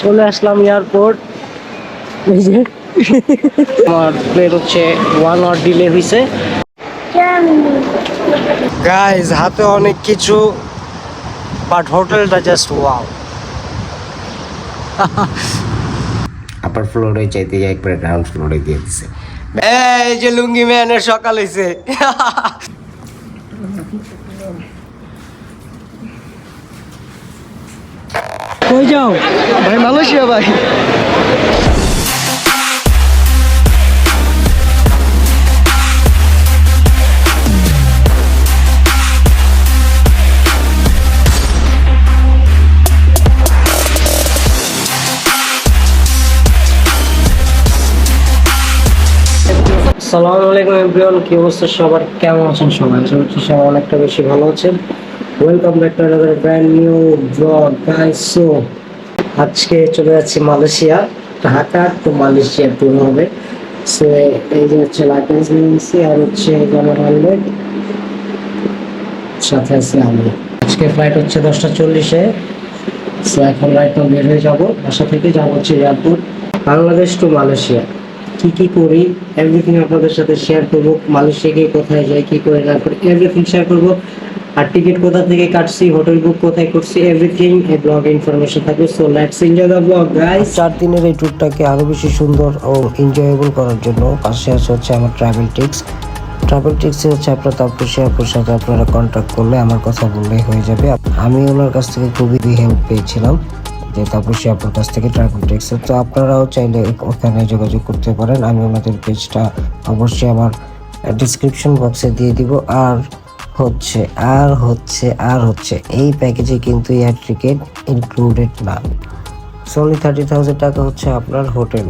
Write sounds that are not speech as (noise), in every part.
চলে আসলাম এয়ারপোর্ট এই যে। আমার প্লেন হচ্ছে ওয়ান আওয়ার ডিলে হয়েছে গাইজ হাতে অনেক কিছু বাট হোটেলটা জাস্ট ওয়াও আপার ফ্লোরে চাইতে যাই একবারে গ্রাউন্ড ফ্লোরে দিয়ে দিছে। এই যে লুঙ্গি ম্যানের সকাল হয়েছে কই যাও। ভাই মালয়েশিয়া ভাই। সালাম আলাইকুম এভরিওয়ান, কি অবস্থা সবার? কেমন আছেন সবাই? আশা করছি সবাই অনেকটা বেশি ভালো আছেন। Welcome back to another brand new blog guys so আজকে চলে যাচ্ছি Malaysia, Dhaka to Malaysia tour হবে। সো এই যে হচ্ছে লাইসেন্স নিচ্ছি আর হচ্ছে আমার হেলমেট সাথে আছে আমি। আজকে ফ্লাইট হচ্ছে দশটা চল্লিশে। সো এখন রাইট বের হয়ে যাব। বাসা থেকে যাব হচ্ছে এয়ারপোর্ট, বাংলাদেশ টু মালয়েশিয়া। কি কি করি এভরিথিং আপনাদের সাথে শেয়ার করব, মালয়েশিয়া গিয়ে কোথায় যাই, কি করে না করি এভরিথিং শেয়ার করব। আর টিকিট কোথা থেকে কাটছি হোটেল বুক কোথায় করছি এভরিথিং এই ব্লগ ইনফরমেশন থাকবে। So let's enjoy the blog guys চার দিনের এই ট্যুরটাকে আরও বেশি সুন্দর ও এনজয়েবল করার জন্য পাশে আছে হচ্ছে আমার ট্রাভেল টিক্স ট্রাভেল টিক্সে হচ্ছে আপনার তাপসী আপুর সাথে আপনারা কন্ট্যাক্ট করলে আমার কথা বললেই হয়ে যাবে। আমি ওনার কাছ থেকে খুবই হেল্প পেয়েছিলাম। যে তাপসী আপুর কাছ থেকে ট্রাভেল টিক্সে তো আপনারাও চাইলে ওখানে যোগাযোগ করতে পারেন। আমি ওনাদের পেজটা অবশ্যই আমার ডিসক্রিপশন বক্সে দিয়ে দিব। আর হচ্ছে আর হচ্ছে আর হচ্ছে, এই প্যাকেজে কিন্তু এয়ার টিকিট ইনক্লুডেড না। সোনলি থার্টি থাউজেন্ড টাকা হচ্ছে আপনার হোটেল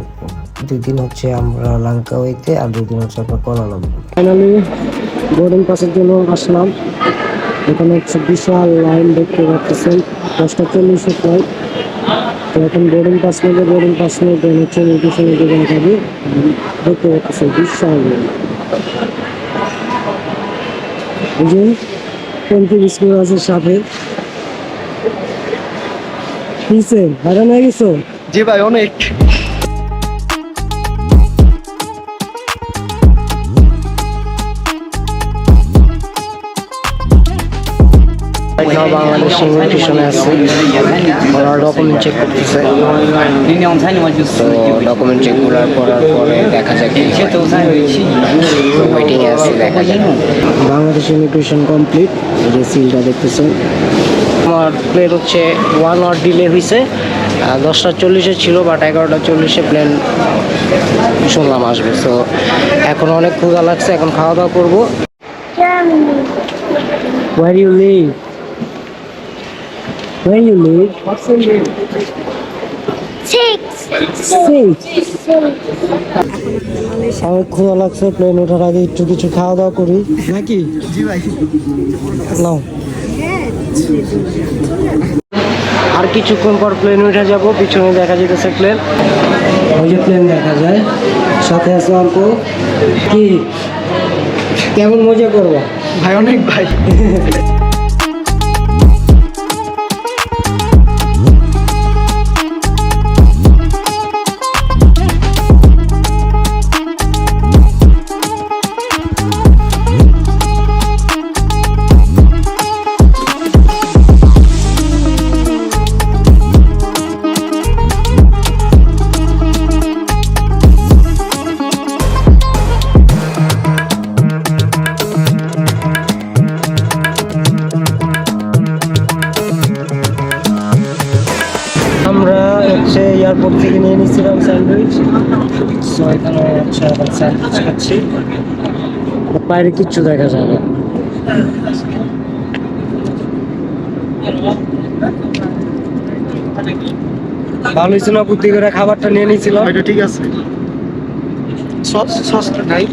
দুই দিন হচ্ছে আমরা লাঙ্কাওয়েতে আর দুই দিন হচ্ছে আপনার কোলালামপুর ফাইনালি বোর্ডিং পাসের জন্য আসলাম। এখানে হচ্ছে বিশাল লাইন দেখতে পাচ্ছেন। দশটা চল্লিশে ফ্লাইট তো এখন বোর্ডিং পাস নেবে বোর্ডিং পাস নিয়ে দেন হচ্ছে ইমিগ্রেশনে দেবেন যাবে দেখতে পাচ্ছে, বিশাল। বুঝলেন? টোয়েন্টি স্কুল আছে সাথে। কিসে হারান গেছো? জি ভাই, অনেক। বাংলাদেশ ইমিগ্রেশনে আছে ওরা ডকুমেন্ট চেক করতেছে ডকুমেন্ট চেক করার করার পরে দেখা যাক কি ওয়েটিং আছে দেখা যাক বাংলাদেশ ইমিগ্রেশন কমপ্লিট এই যে সিলটা দেখতেছেন আমার প্লেন হচ্ছে ওয়ান আওয়ার ডিলে হয়েছে দশটা চল্লিশে ছিল বাট এগারোটা চল্লিশে প্লেন শুনলাম আসবে তো এখন অনেক ক্ষুধা লাগছে এখন খাওয়া দাওয়া করব Where do you live? Where you live? What's your name? Six. Six. আমার ক্ষুধা লাগছে প্লেন ওঠার আগে একটু কিছু খাওয়া দাওয়া করি। নাকি? জি ভাই। নাও। আর কিছুক্ষণ পর প্লেন উঠে যাব পিছনে দেখা যেতেছে প্লেন ওই যে প্লেন দেখা যায় সাথে আছে অল্প। কি? কেমন মজা করব? ভাই অনেক ভাই। (laughs) বাইরে কিচ্ছু দেখা যায় না। ভালো হয়েছিল বুদ্ধি করে খাবারটা নিয়ে নিয়েছিলাম এটা ঠিক আছে। সস সসটা নাই।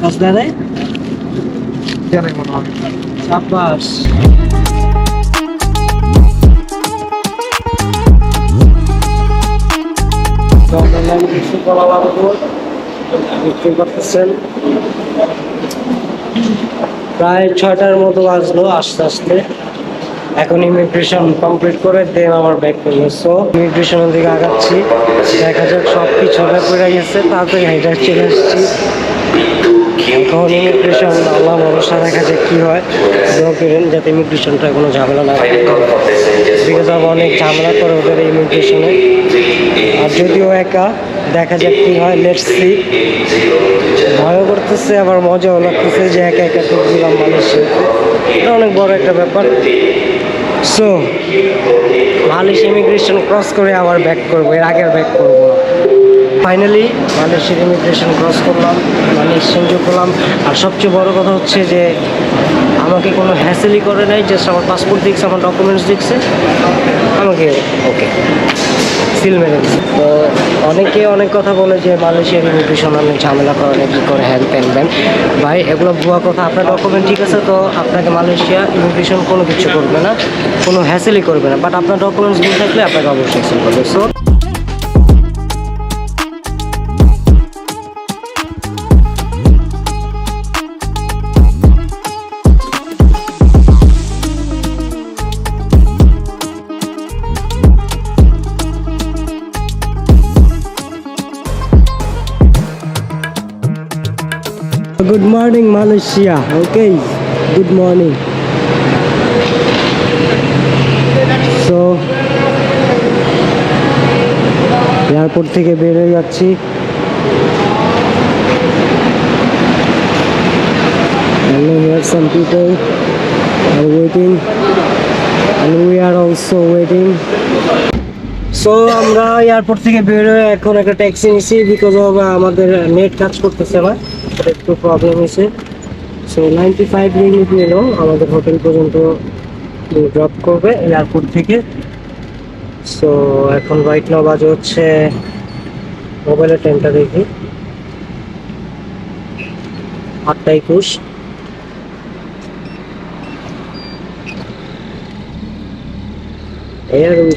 সস দাদা জানাই মনে হয়। সাব্বাস। দেখতে পাচ্ছেন প্রায় ছয়টার মতো বাজলো আস্তে আস্তে। এখন ইমিগ্রেশন কমপ্লিট করে দেন আমার ব্যাক করব সো ইমিগ্রেশনের দিকে আগাচ্ছি। দেখা যাক সব কিছু করে গেছে তাড়াতাড়ি হাইটা চলে আসছি। এখন ইমিগ্রেশন আল্লাহ ভরসা দেখা যাক কী হয়। করেন যাতে ইমিগ্রেশনটা কোনো ঝামেলা না বিকজ অনেক ঝামেলা করে ওদের ইমিগ্রেশনে আর যদিও একা দেখা যাক কি হয় লেটস সি ভয় করতেছে, আবার মজাও লাগতেছে যে একা একা দিলাম মালয়েশিয়া। এটা অনেক বড় একটা ব্যাপার। সো মালয়েশিয়া ইমিগ্রেশন ক্রস করে আবার ব্যাক করব, এর আগের ব্যাক করব ফাইনালি মালয়েশিয়ার ইমিগ্রেশন ক্রস করলাম মানে এক্সচেঞ্জও করলাম। আর সবচেয়ে বড় কথা হচ্ছে যে, আমাকে কোনো হ্যাসেলই করে নাই জাস্ট আমার পাসপোর্ট দেখছে আমার ডকুমেন্টস দেখছে আমাকে ওকে সিল মেরে দিচ্ছে তো অনেকে অনেক কথা বলে যে মালয়েশিয়ার ইমিগ্রেশন অনেক ঝামেলা করে নাকি করে হ্যান দেন ভাই, এগুলো ভুয়া কথা, আপনার ডকুমেন্ট ঠিক আছে তো? আপনাকে মালয়েশিয়া ইমিগ্রেশন কোনো কিছু করবে না, কোনো হ্যাসেলই করবে না। বাট আপনার ডকুমেন্টস ভুল থাকলে আপনাকে অবশ্যই সিল করবে। So Good morning, Malaysia. Okay, good morning. So, airport থেকে বেরিয়ে যাচ্ছি And then here some people are waiting and we are also waiting. So আমরা এয়ারপোর্ট থেকে বেরোয় এখন একটা ট্যাক্সি নিছি বিকজ অফ আমাদের নেট কাজ করতেছে না এটা একটু প্রবলেম হয়েছে। সো নাইনটি ফাইভ মিনিট নিল আমাদের হোটেল পর্যন্ত ড্রপ করবে এয়ারপোর্ট থেকে। সো এখন রাইট নাও বাজে হচ্ছে মোবাইলের টাইমটা দেখি। আটটা একুশ। Here we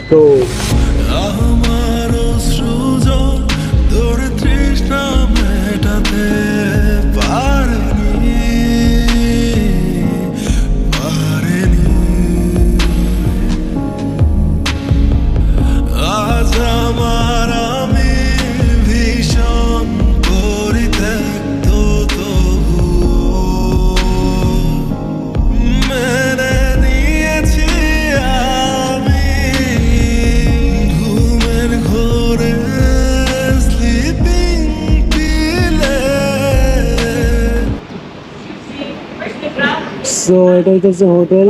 সো এটা হইতেছে হোটেল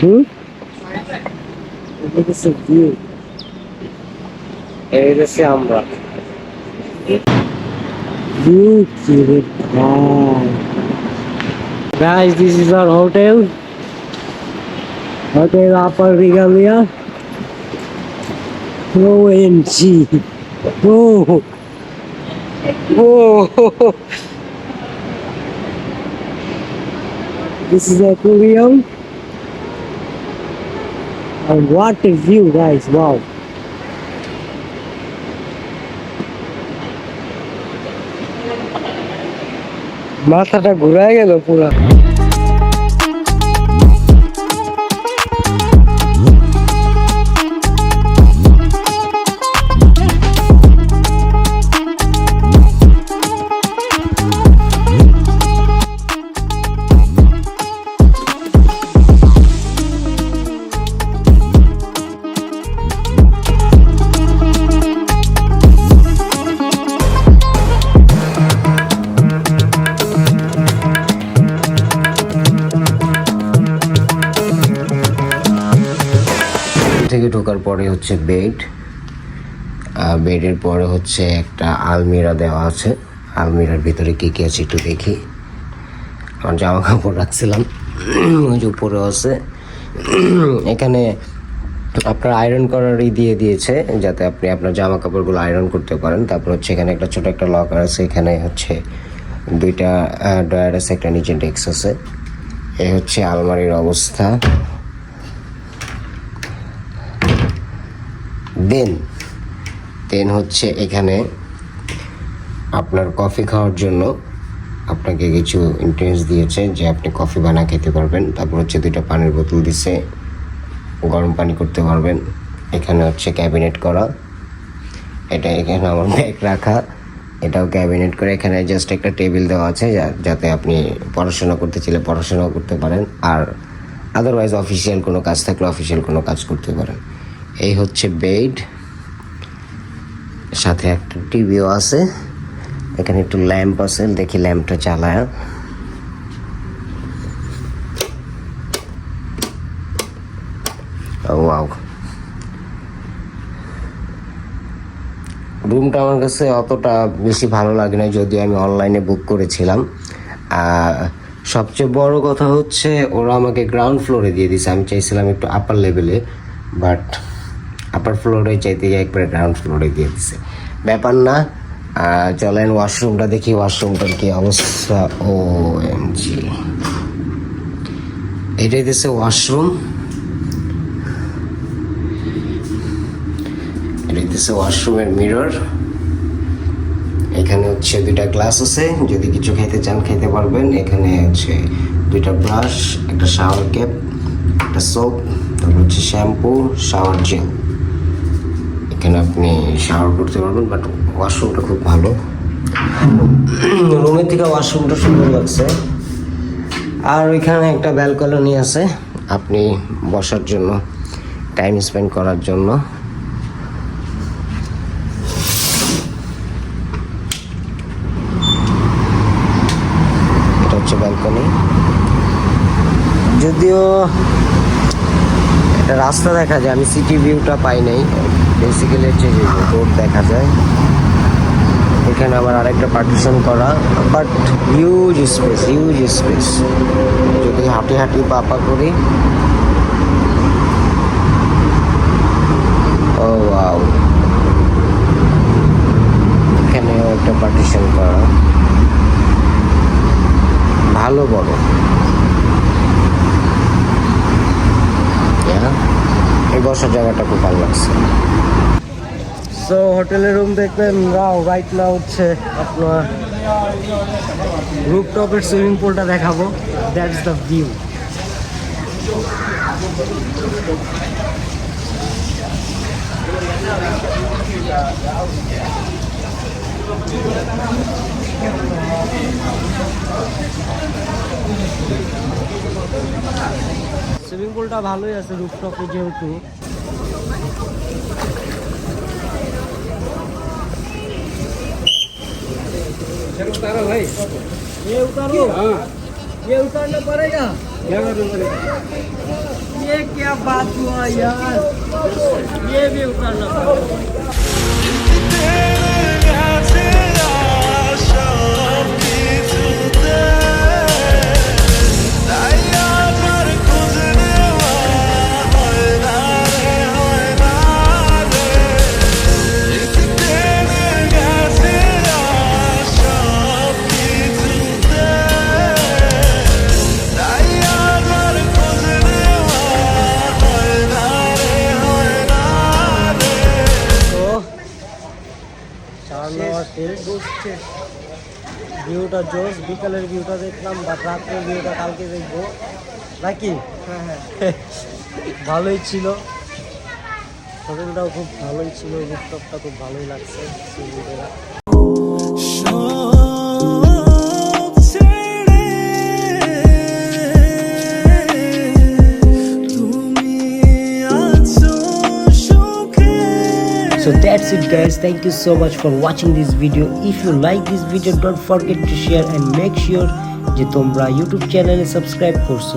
হুম এটা হইতেছে ভিউ এই হইতেছে আমরা ভিউ কি রে ভাই Guys, this is our hotel. Hotel Upper Regalia. OMG. Oh. Oh. (laughs) This is the aquarium. And what a view, guys! Wow. মাথাটা ঘুরায় গেল পুরা হচ্ছে বেড বেডের পরে হচ্ছে একটা আলমিরা দেওয়া আছে। আলমিরার ভিতরে কী কী আছে একটু দেখি। আমার জামা কাপড় রাখছিলাম, ওই যে উপরে আছে। এখানে আপনার আয়রন করারই দিয়ে দিয়েছে, যাতে আপনি আপনার জামা কাপড়গুলো আয়রন করতে পারেন। তারপর হচ্ছে এখানে একটা ছোট একটা লকার আছে, এখানে হচ্ছে দুইটা ড্রয়ার আছে, একটা নিচে ডেস্ক আছে। এ হচ্ছে আলমারির অবস্থা। দেন। দেন হচ্ছে এখানে আপনার কফি খাওয়ার জন্য আপনাকে কিছু ইন্টারেস্ট দিয়েছে যে আপনি কফি বানা খেতে পারবেন। তারপর হচ্ছে দুইটা পানির বোতল দিছে, গরম পানি করতে পারবেন। এখানে হচ্ছে ক্যাবিনেট করা। এটা এখানে আমার ব্যাগ রাখা। এটাও ক্যাবিনেট করে এখানে জাস্ট একটা টেবিল দেওয়া আছে যাতে আপনি পড়াশোনা করতে চাইলে পড়াশোনাও করতে পারেন। আর আদারওয়াইজ অফিসিয়াল কোনো কাজ থাকলে অফিসিয়াল কোনো কাজ করতে পারেন। এই হচ্ছে বেড। সাথে একটা টিভিও আছে। এখানে একটু ল্যাম্প আছে, দেখি ল্যাম্পটা চালায়। রুমটা আমার কাছে অতটা বেশি ভালো লাগে না, যদিও আমি অনলাইনে বুক করেছিলাম। আর সবচেয়ে বড় কথা হচ্ছে, ওরা আমাকে গ্রাউন্ড ফ্লোরে দিয়ে দিছে আমি চাইছিলাম একটু আপার লেভেলে বাট আপার ফ্লোরে চাইতে একবারে গ্রাউন্ড ফ্লোরে দিয়ে দিছে। ব্যাপার না চলেন ওয়াশরুমটা দেখি ওয়াশরুমটার কি অবস্থা। ও এম জি এটাই দিচ্ছে ওয়াশরুম এটা দিচ্ছে ওয়াশরুমের মিরর এখানে হচ্ছে দুইটা গ্লাস আছে, যদি কিছু খেতে চান খেতে পারবেন। এখানে হচ্ছে দুইটা ব্রাশ একটা শাওয়ার ক্যাপ একটা সোপ তারপর হচ্ছে শ্যাম্পু শাওয়ার জেল এখানে আপনি শাওয়ার করতে পারবেন বাট ওয়াশরুমটা খুব ভালো। রুমের থেকে ওয়াশরুমটা সুন্দর লাগছে। আর ওইখানে একটা ব্যালকনি আছে, আপনি বসার জন্য টাইম স্পেন্ড করার জন্য। এটা হচ্ছে ব্যালকনি যদিও রাস্তা দেখা যায়, আমি সিটি ভিউটা পাই নাই। বেসিক্যালি যে রোড দেখা যায়। এখানে আবার আরেকটা পার্টিশন করা but huge space huge space যদি হাঁটি হাঁটি পাপা করি। ও ওয়াও এখানেও একটা পার্টিশন করা। ভালো বড়. এই বসার জায়গাটা খুব ভালো লাগছে। সো হোটেলের রুম দেখবেন। রাও রাইট না হচ্ছে আপনার রুপটপের সুইমিং পুলটা দেখাবো। দ্যাটস দ্য ভিউ সুইমিং পুলটা ভালোই আছে রুপটপে যেহেতু। ये उतारो। ये उतारना पड़ेगा। क्या करना पड़ेगा? ये क्या बात हुआ यार। ये भी उतारना पड़ेगा। ভিউটা জোস বিকালের ভিউটা দেখলাম বা রাত্রের ভিউটা কালকে দেখব। নাকি? হ্যাঁ হ্যাঁ। (laughs) ভালোই ছিল। হোটেলটাও খুব ভালোই ছিল রুপটপটা খুব ভালোই লাগছে। That's it guys. Thank you so much for watching this video. If you like this video, don't forget to share and make sure যে তোমরা ইউটিউব চ্যানেলে সাবস্ক্রাইব করছ